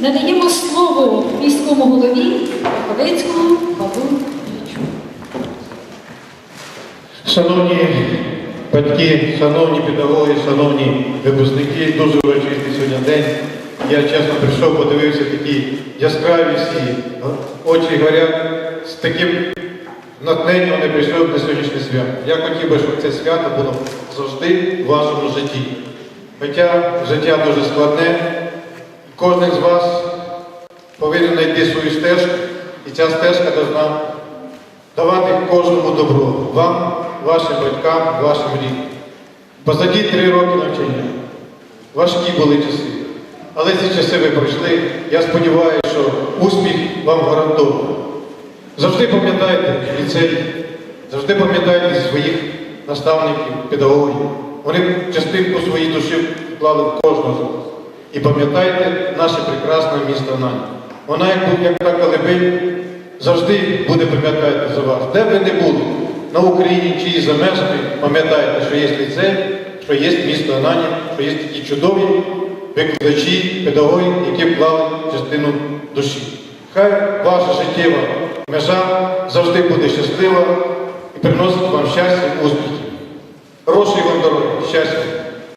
надаємо слово міському голові Маковецькому Павлу Іллічу. Шановні батьки, шановні педагоги, шановні випускники, дуже урочистий сьогодні день. Я чесно прийшов, подивився такі яскраві всі, очі горять. З таким натхненням не прийшов на сьогоднішнє свято. Я хотів би, щоб це свято було завжди в вашому житті. Хоча життя дуже складне, кожен з вас повинен знайти свою стежку, і ця стежка повинна давати кожному добро, вам, вашим батькам, вашим рідним. Позаді три роки навчання. Важкі були часи. Але ці часи ви пройшли. Я сподіваюся, що успіх вам гарантований. Завжди пам'ятайте ліцей, завжди пам'ятайте своїх наставників, педагогів. Вони частинку своєї душі вклали в кожного з вас. І пам'ятайте наше прекрасне місто Нань. Вона, як, як та колибель, завжди буде пам'ятати за вас. Де ви не були, на Україні чи за межами, пам'ятайте, що є ліцей, що є місто Анані, що є такі чудові викладачі, педагоги, які вклали частину душі. Хай ваша життєва межа завжди буде щаслива і приносить вам щастя, успіхів.